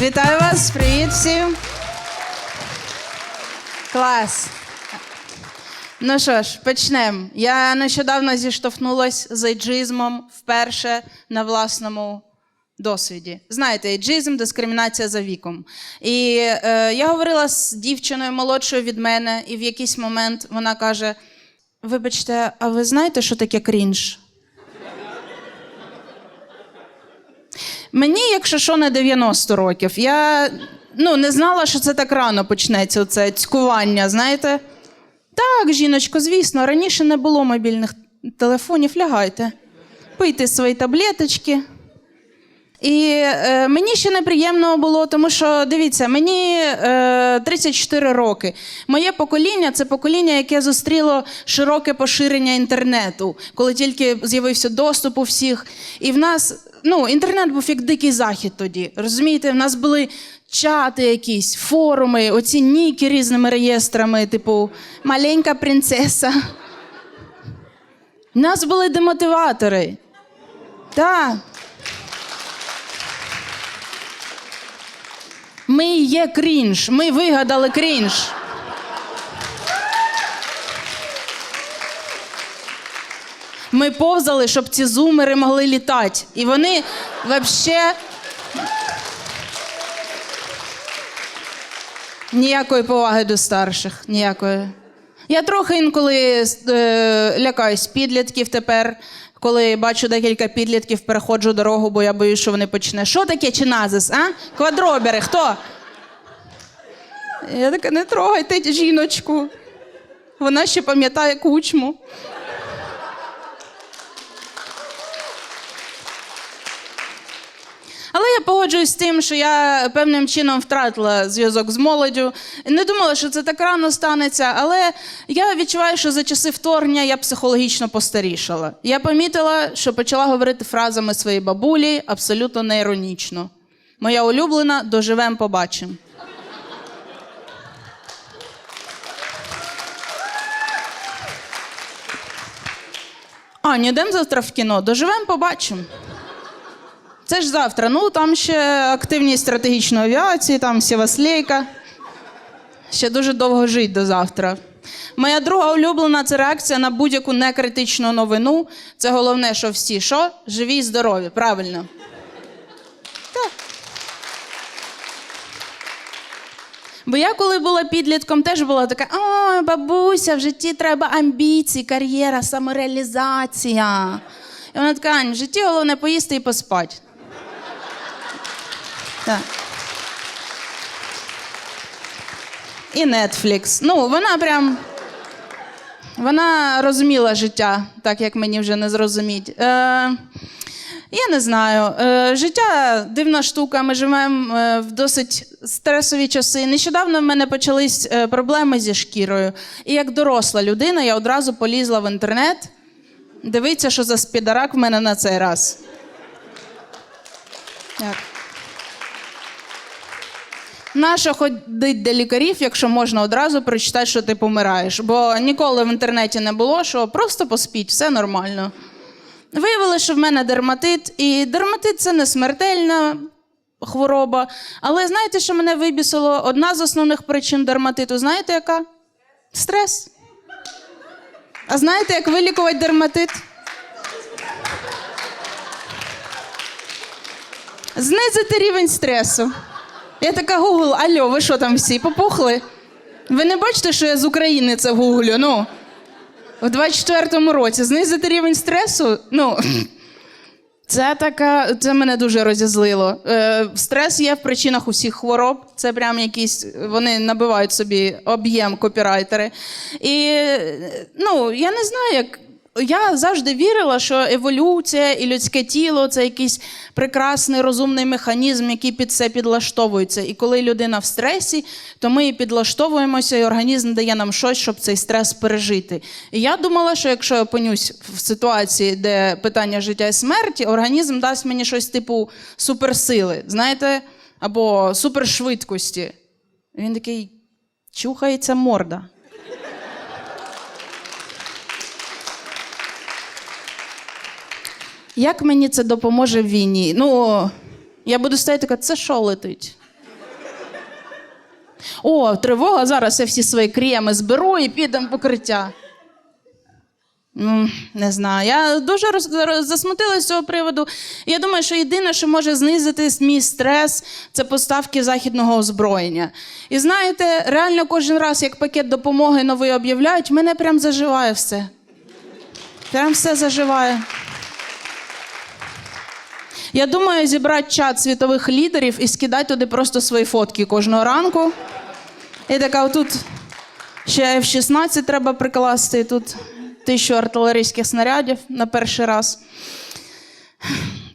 Вітаю вас, привіт всім. Клас. Ну що ж, почнемо. Я нещодавно зіштовхнулася з ейджизмом вперше на власному досвіді. Знаєте, ейджизм дискримінація за віком. І е, я говорила з дівчиною молодшою від мене, і в якийсь момент вона каже: Вибачте, а ви знаєте, що таке крінж? Мені, якщо що, не 90 років. Я ну, не знала, що це так рано почнеться, це цькування, знаєте? Так, жіночко, звісно, раніше не було мобільних телефонів, лягайте. Пийте свої таблеточки. І е, мені ще неприємно було, тому що дивіться, мені е, 34 роки. Моє покоління це покоління, яке зустріло широке поширення інтернету, коли тільки з'явився доступ у всіх. І в нас ну, інтернет був як дикий захід тоді. Розумієте, в нас були чати якісь, форуми, оці ніки різними реєстрами, типу маленька принцеса. У нас були демотиватори. Так. Ми є крінж. Ми вигадали крінж. Ми повзали, щоб ці зумери могли літати. І вони взагалі. Ніякої поваги до старших. Ніякої. Я трохи інколи е, лякаюсь підлітків тепер, коли бачу декілька підлітків, переходжу дорогу, бо я боюсь, що вони почне. Що таке чиназис, а? Квадробери, хто? Я така, не трогайте жіночку. Вона ще пам'ятає кучму. Але я погоджуюсь з тим, що я певним чином втратила зв'язок з молоддю. Не думала, що це так рано станеться, але я відчуваю, що за часи вторгнення я психологічно постарішала. Я помітила, що почала говорити фразами своєї бабулі абсолютно неіронічно. Моя улюблена доживем, побачимо. А, не йдемо завтра в кіно, доживем, побачимо. Це ж завтра. Ну, там ще активність стратегічної авіації, там сіваслейка. Ще дуже довго жить до завтра. Моя друга улюблена це реакція на будь-яку некритичну новину. Це головне, що всі що? Живі і здорові. Правильно. Так. Бо я, коли була підлітком, теж була така: ой, бабуся, в житті треба амбіції, кар'єра, самореалізація. І вона така, в житті головне поїсти і поспати. Так. І Netflix. Ну, вона прям. Вона розуміла життя, так як мені вже не зрозуміть. Е, я не знаю. Е, життя дивна штука. Ми живемо е, в досить стресові часи. Нещодавно в мене почались е, проблеми зі шкірою. І як доросла людина, я одразу полізла в інтернет. Дивіться, що за спідарак в мене на цей раз. Так. Нащо ходить до лікарів, якщо можна одразу прочитати, що ти помираєш? Бо ніколи в інтернеті не було, що просто поспіть, все нормально. Виявилося, що в мене дерматит, і дерматит це не смертельна хвороба. Але знаєте, що мене вибісило? Одна з основних причин дерматиту, знаєте яка? Стрес. А знаєте, як вилікувати дерматит? Знизити рівень стресу. Я така Гугл, алло, ви що там всі попухли? Ви не бачите, що я з України це гуглю? Ну, в 24-му році знизити рівень стресу? Ну, це така, це мене дуже розізлило. Е, стрес є в причинах усіх хвороб. Це прям якісь, вони набивають собі об'єм копірайтери. І ну, я не знаю, як. Я завжди вірила, що еволюція і людське тіло це якийсь прекрасний розумний механізм, який під це підлаштовується. І коли людина в стресі, то ми і підлаштовуємося, і організм дає нам щось, щоб цей стрес пережити. І я думала, що якщо я опинюсь в ситуації, де питання життя і смерті, організм дасть мені щось типу суперсили, знаєте, або супершвидкості. Він такий чухається морда. Як мені це допоможе в війні? Ну, я буду стояти така, це що летить? О, тривога, зараз я всі свої креми зберу і підемо в покриття. Ну, не знаю. Я дуже роз, засмутилася з цього приводу. Я думаю, що єдине, що може знизити мій стрес, це поставки західного озброєння. І знаєте, реально кожен раз, як пакет допомоги новий об'являють, мене прям заживає все. Прям все заживає. Я думаю, зібрати чат світових лідерів і скидати туди просто свої фотки кожного ранку. І така, отут ще F-16 треба прикласти, тут тисячу артилерійських снарядів на перший раз.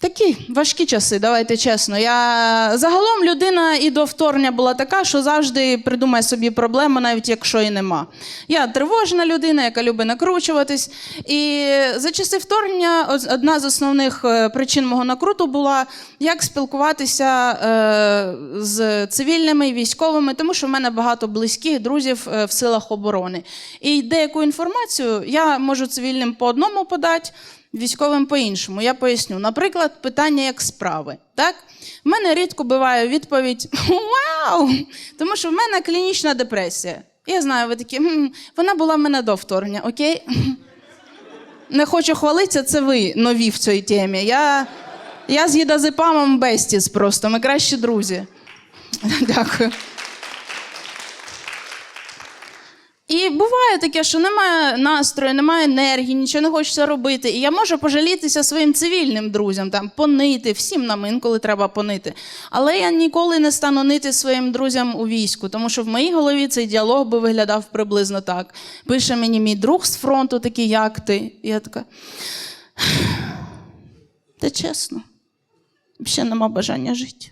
Такі важкі часи, давайте чесно. Я загалом людина і до вторгнення була така, що завжди придумає собі проблему, навіть якщо і нема. Я тривожна людина, яка любить накручуватись. І за часи вторгнення одна з основних е, причин мого накруту була, як спілкуватися е, з цивільними і військовими, тому що в мене багато близьких друзів е, в силах оборони. І деяку інформацію я можу цивільним по одному подати військовим по-іншому. Я поясню. Наприклад, питання як справи. Так? В мене рідко буває відповідь Вау! Тому що в мене клінічна депресія. Я знаю, ви такі, «М, вона була в мене до вторгнення, окей? Не хочу хвалитися, це ви нові в цій темі. Я, я з гідазепамом бестіс просто, ми кращі друзі. Дякую. І буває таке, що немає настрою, немає енергії, нічого не хочеться робити. І я можу пожалітися своїм цивільним друзям, там понити, всім нам інколи треба понити. Але я ніколи не стану нити своїм друзям у війську, тому що в моїй голові цей діалог би виглядав приблизно так. Пише мені мій друг з фронту, такий, як ти? І я така. Та чесно, взагалі нема бажання жити.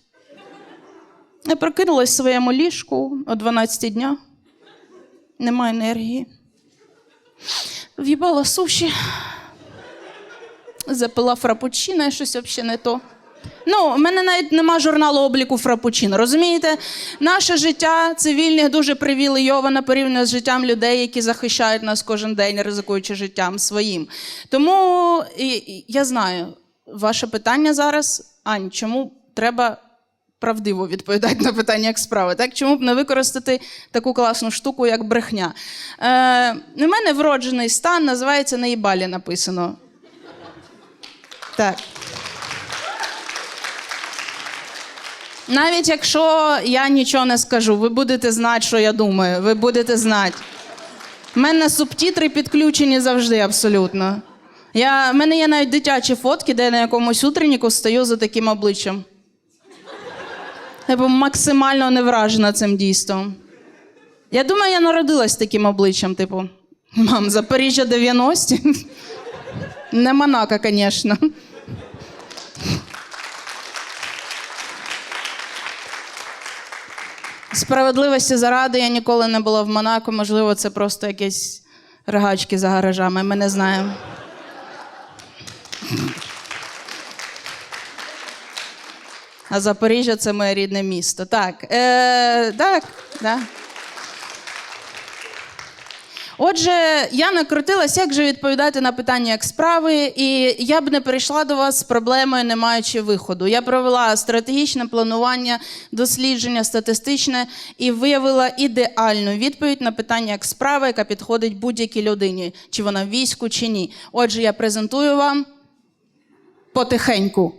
Я прокинулась в своєму ліжку о 12 дня. Нема енергії. В'їбала суші. Запила фрапучино, щось взагалі не то. Ну, в мене навіть нема журналу обліку фрапучино. Розумієте? Наше життя цивільних дуже привілейоване порівняно з життям людей, які захищають нас кожен день, ризикуючи життям своїм. Тому і, і, я знаю, ваше питання зараз, Ань, чому треба правдиво відповідати на питання, як справи. Так чому б не використати таку класну штуку, як брехня? Е, у мене вроджений стан називається на їбалі написано. Так. Навіть якщо я нічого не скажу, ви будете знати, що я думаю. Ви будете знати. У мене субтітри підключені завжди абсолютно. В мене є навіть дитячі фотки, де я на якомусь утренніку стою за таким обличчям. Я був максимально не вражена цим дійством. Я думаю, я народилась таким обличчям, типу, мам, Запоріжжя 90 Не Монако, звісно. Справедливості заради я ніколи не була в Монако. Можливо, це просто якісь ригачки за гаражами. Ми не знаємо. А Запоріжжя це моє рідне місто. Так, е, так, да. Отже, я накрутилась, як же відповідати на питання, як справи, і я б не перейшла до вас з проблемою, не маючи виходу. Я провела стратегічне планування, дослідження статистичне і виявила ідеальну відповідь на питання, як справи, яка підходить будь-якій людині, чи вона в війську, чи ні. Отже, я презентую вам потихеньку.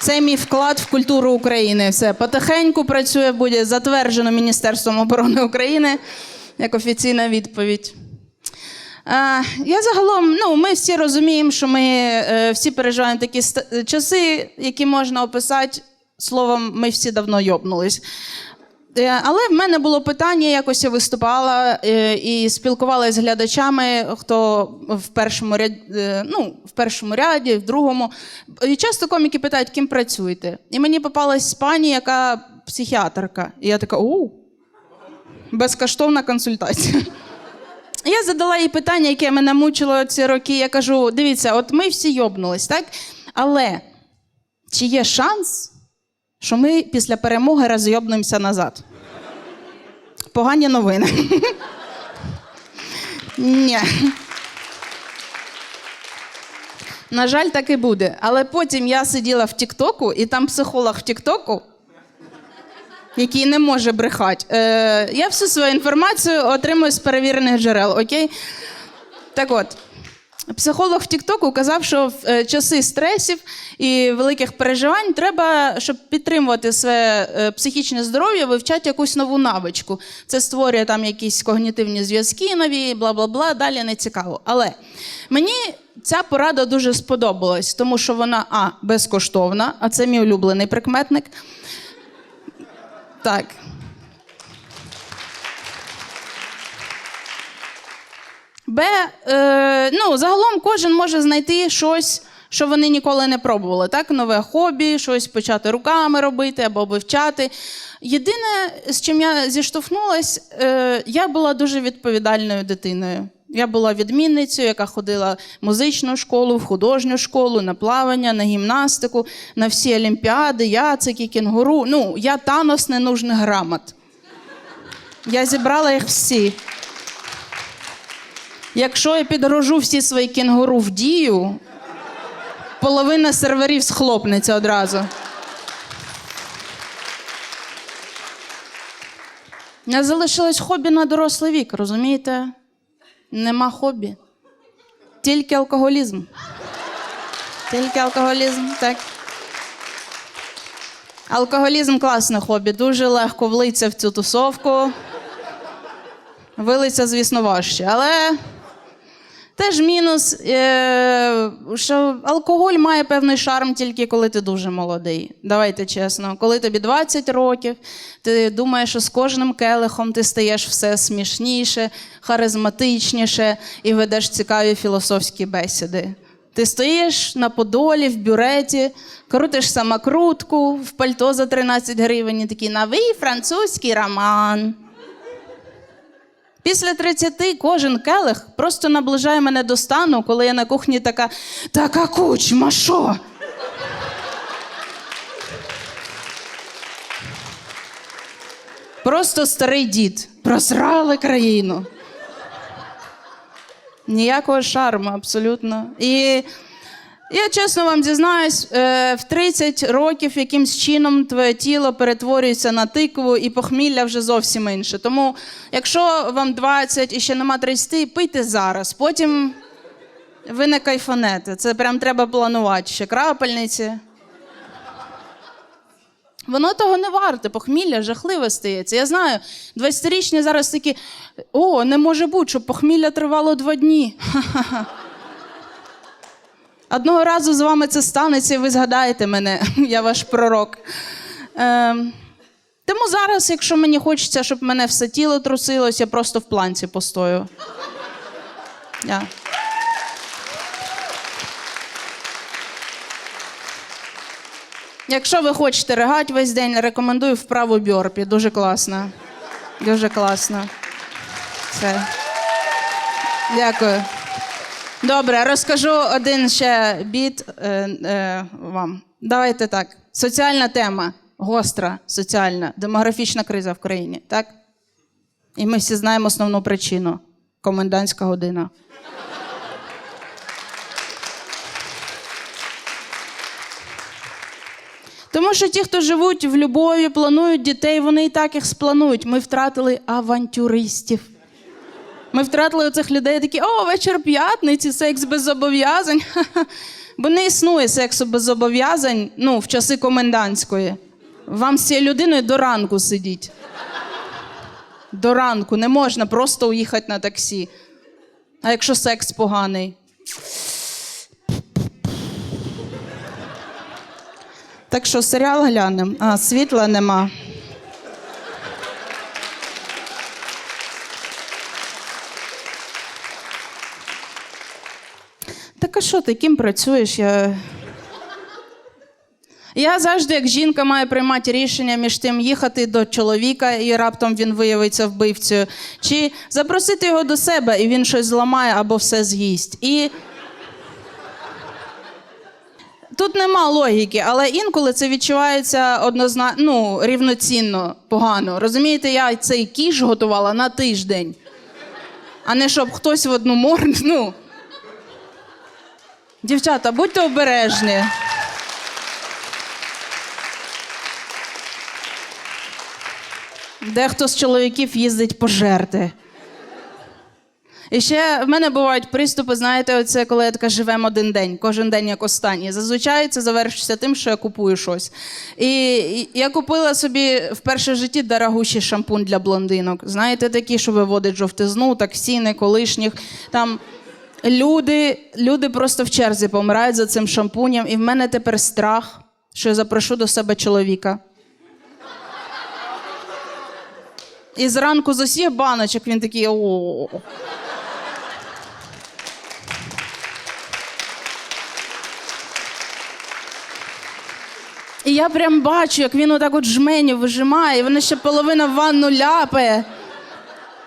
Це мій вклад в культуру України. Все потихеньку працює, буде затверджено Міністерством оборони України як офіційна відповідь. Я загалом, ну, ми всі розуміємо, що ми е, всі переживаємо такі часи, які можна описати словом, ми всі давно йобнулись. Е, Але в мене було питання, якось я виступала е, і спілкувалася з глядачами, хто в першому ряді, ну, в першому ряді, в другому. І часто коміки питають, ким працюєте. І мені попалась пані, яка психіатрка. І я така: о, безкоштовна консультація. Я задала їй питання, яке мене мучило ці роки. Я кажу: дивіться, от ми всі йобнулись, так? Але чи є шанс, що ми після перемоги розйобнемося назад? Погані новини. Ні. На жаль, так і буде. Але потім я сиділа в Тіктоку, і там психолог в Тіктоку, який не може брехати. Е, я всю свою інформацію отримую з перевірених джерел, окей? Так от. Психолог в Тіктоку казав, що в е, часи стресів і великих переживань треба, щоб підтримувати своє е, психічне здоров'я, вивчати якусь нову навичку. Це створює там якісь когнітивні зв'язки нові, бла бла бла. Далі не цікаво. Але мені ця порада дуже сподобалась, тому що вона а безкоштовна, а це мій улюблений прикметник. Так. Б. Е, ну, загалом кожен може знайти щось, що вони ніколи не пробували. Так? Нове хобі, щось почати руками робити або вивчати. Єдине, з чим я зіштовхнулась, е, я була дуже відповідальною дитиною. Я була відмінницею, яка ходила в музичну школу, в художню школу, на плавання, на гімнастику, на всі олімпіади, яцики, кінгуру. Ну, я Танос ненужних грамот. Я зібрала їх всі. Якщо я підгружу всі свої кінгуру в дію, половина серверів схлопнеться одразу. Не залишилось хобі на дорослий вік, розумієте? Нема хобі. Тільки алкоголізм. Тільки алкоголізм, так. Алкоголізм класне хобі. Дуже легко влиться в цю тусовку. Вилиться, звісно, важче. Але теж мінус, е, що алкоголь має певний шарм тільки коли ти дуже молодий. Давайте чесно. Коли тобі 20 років, ти думаєш, що з кожним келихом ти стаєш все смішніше, харизматичніше і ведеш цікаві філософські бесіди. Ти стоїш на подолі в бюреті, крутиш самокрутку в пальто за 13 гривень і такий новий французький роман. Після 30 кожен келих просто наближає мене до стану, коли я на кухні така така кучма, що? Просто старий дід. Просрали країну. Ніякого шарму, абсолютно. І я чесно вам зізнаюсь, е, в 30 років якимсь чином твоє тіло перетворюється на тикву і похмілля вже зовсім інше. Тому, якщо вам 20 і ще нема 30, пийте зараз. Потім ви не кайфанете. Це прям треба планувати. Ще крапельниці. Воно того не варте, похмілля жахливе стається. Я знаю, 20-річні зараз такі: о, не може бути, щоб похмілля тривало два дні. Ха-ха-ха. Одного разу з вами це станеться, і ви згадаєте мене, я ваш пророк. Е, тому зараз, якщо мені хочеться, щоб мене все тіло трусилось, я просто в планці постою. Я. Якщо ви хочете ригати весь день, рекомендую вправу бьорпі. Дуже класно. Дуже класно. Все. Дякую. Добре, розкажу один ще біт е, е, вам. Давайте так. Соціальна тема, гостра, соціальна, демографічна криза в країні, так? І ми всі знаємо основну причину комендантська година. Тому що ті, хто живуть в любові, планують дітей, вони і так їх спланують. Ми втратили авантюристів. Ми втратили цих людей такі, о, вечір п'ятниці, секс без зобов'язань. Бо не існує сексу без зобов'язань ну, в часи комендантської. Вам з цією людиною до ранку сидіть. До ранку не можна просто уїхати на таксі. А якщо секс поганий? Так що серіал глянемо. А, світла нема. Так а що ти ким працюєш? Я... Я завжди, як жінка, маю приймати рішення між тим їхати до чоловіка, і раптом він виявиться вбивцею, чи запросити його до себе, і він щось зламає або все з'їсть. І тут нема логіки, але інколи це відчувається однозначно ну, рівноцінно погано. Розумієте, я цей кіш готувала на тиждень, а не щоб хтось в одну морду. Ну, Дівчата, будьте обережні. Дехто з чоловіків їздить по жерти. І ще в мене бувають приступи, знаєте, оце коли я така живемо один день, кожен день як останній. Зазвичай це завершується тим, що я купую щось. І і я купила собі вперше в житті дорогущий шампунь для блондинок. Знаєте, такі, що виводить жовтизну, таксіни, колишніх. Там люди, люди просто в черзі помирають за цим шампунем. І в мене тепер страх, що я запрошу до себе чоловіка. І зранку з баночок він такий о. І я прям бачу, як він отак от жменю вижимає, і вона ще половина в ванну ляпає.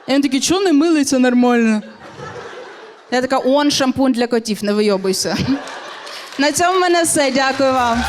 І він такий, чого не милиться нормально? Я така, он шампунь для котів, не вийобуйся. На цьому мене все. Дякую вам.